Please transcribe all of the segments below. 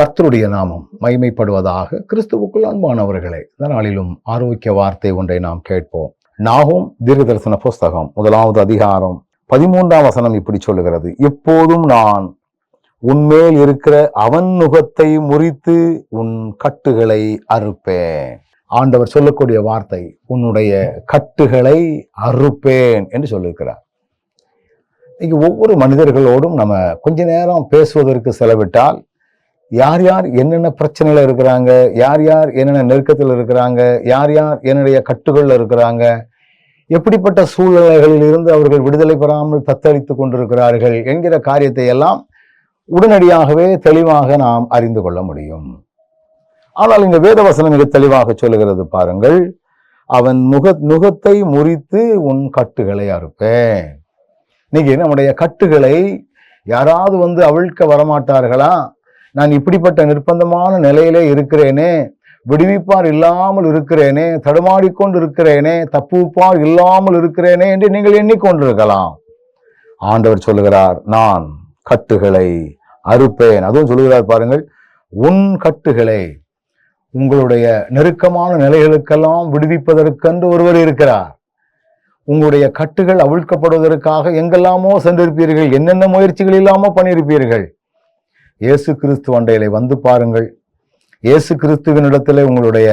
கர்த்தருடைய நாமம் மைமைப்படுவதாக கிறிஸ்துவுக்குள் அன்பானவர்களே இந்த நாளிலும் ஆரோக்கிய வார்த்தை ஒன்றை நாம் கேட்போம். நாகும் தீர்க்கதரிசன புஸ்தகம் முதலாவது அதிகாரம் பதிமூன்றாம் வசனம் இப்படி சொல்லுகிறது. எப்போதும் நான் உன்மேல் இருக்கிற அவன் நுகத்தை முறித்து உன் கட்டுகளை அறுப்பேன். ஆண்டவர் சொல்லக்கூடிய வார்த்தை உன்னுடைய கட்டுகளை அறுப்பேன் என்று சொல்லியிருக்கிறார். இங்கே ஒவ்வொரு மனிதர்களோடும் நம்ம கொஞ்ச நேரம் பேசுவதற்கு செலவிட்டால் யார் யார் என்னென்ன பிரச்சனையில் இருக்கிறாங்க? யார் யார் என்னென்ன நெருக்கத்தில் இருக்கிறாங்க? யார் யார் என்னுடைய கட்டுகளில் இருக்கிறாங்க? எப்படிப்பட்ட சூழ்நிலைகளில் இருந்து அவர்கள் விடுதலை பெறாமல் தத்தளித்துக் கொண்டிருக்கிறார்கள் என்கிற காரியத்தை எல்லாம் உடனடியாகவே தெளிவாக நாம் அறிந்து கொள்ள முடியும். ஆனால் இந்த வேதவசனம் மிக தெளிவாக சொல்லுகிறது பாருங்கள். அவன் முக முகத்தை முறித்து உன் கட்டுகளை அறுப்பேன். இன்னைக்கு நம்முடைய கட்டுகளை யாராவது வந்து அவிழ்க்க வரமாட்டார்களா? நான் இப்படிப்பட்ட நிர்பந்தமான நிலையிலே இருக்கிறேனே விடுவிப்பார் இல்லாமல் இருக்கிறேனே தடுமாடிக்கொண்டு இருக்கிறேனே தப்புவிப்பார் இல்லாமல் இருக்கிறேனே என்று நீங்கள் எண்ணிக்கொண்டிருக்கலாம். ஆண்டவர் சொல்லுகிறார் நான் கட்டுகளை அறுப்பேன். அதுவும் சொல்லுகிறார் பாருங்கள் உன் கட்டுகளை உங்களுடைய நெருக்கமான நிலைகளுக்கெல்லாம் விடுவிப்பதற்கென்று ஒருவர் இருக்கிறார். உங்களுடைய கட்டுகள் அவிழ்க்கப்படுவதற்காக எங்கெல்லாமோ சென்றிருப்பீர்கள் என்னென்ன முயற்சிகள் இல்லாமல் பண்ணியிருப்பீர்கள்? இயேசு கிறிஸ்து அண்டையிலே வந்து பாருங்கள். இயேசு கிறிஸ்துவினிடத்திலே உங்களுடைய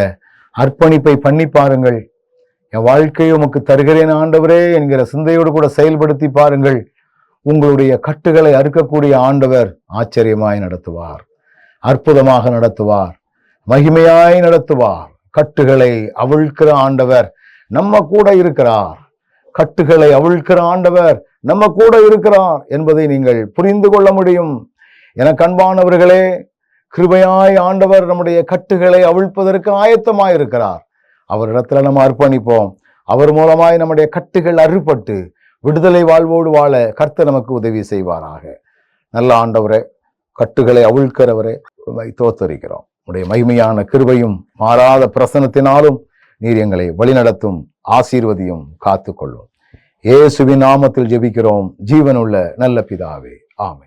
அர்ப்பணிப்பை பண்ணி பாருங்கள். என் வாழ்க்கையை உமக்கு தருகிறேன் ஆண்டவரே என்கிற சிந்தையோடு கூட செயல்படுத்தி பாருங்கள். உங்களுடைய கட்டுகளை அறுக்கக்கூடிய ஆண்டவர் ஆச்சரியமாய் நடத்துவார். அற்புதமாக நடத்துவார். மகிமையாய் நடத்துவார். கட்டுகளை அவிழ்க்கிற ஆண்டவர் நம்ம கூட இருக்கிறார். கட்டுகளை அவிழ்க்கிற ஆண்டவர் நம்ம கூட இருக்கிறார் என்பதை நீங்கள் புரிந்து கொள்ள முடியும். என கண்பானவர்களே கிருபையாய் ஆண்டவர் நம்முடைய கட்டுகளை அவிழ்ப்பதற்கு ஆயத்தமாய் இருக்கிறார் அவரிடத்துல நம்ம அர்ப்பணிப்போம். அவர் மூலமாய் நம்முடைய கட்டுகள் அறுபட்டு விடுதலை வாழ்வோடு வாழ கர்த்த நமக்கு உதவி செய்வாராக. நல்ல ஆண்டவரே கட்டுகளை அவிழ்க்கிறவரே தோத்தரிக்கிறோம். உடைய மகிமையான கிருபையும் மாறாத பிரசனத்தினாலும் நீர் எங்களை வழிநடத்தும் ஆசீர்வதியும் காத்துக்கொள்ளும். இயேசுவின் நாமத்தில் ஜெபிக்கிறோம். ஜீவனுள்ள நல்ல பிதாவே. ஆமை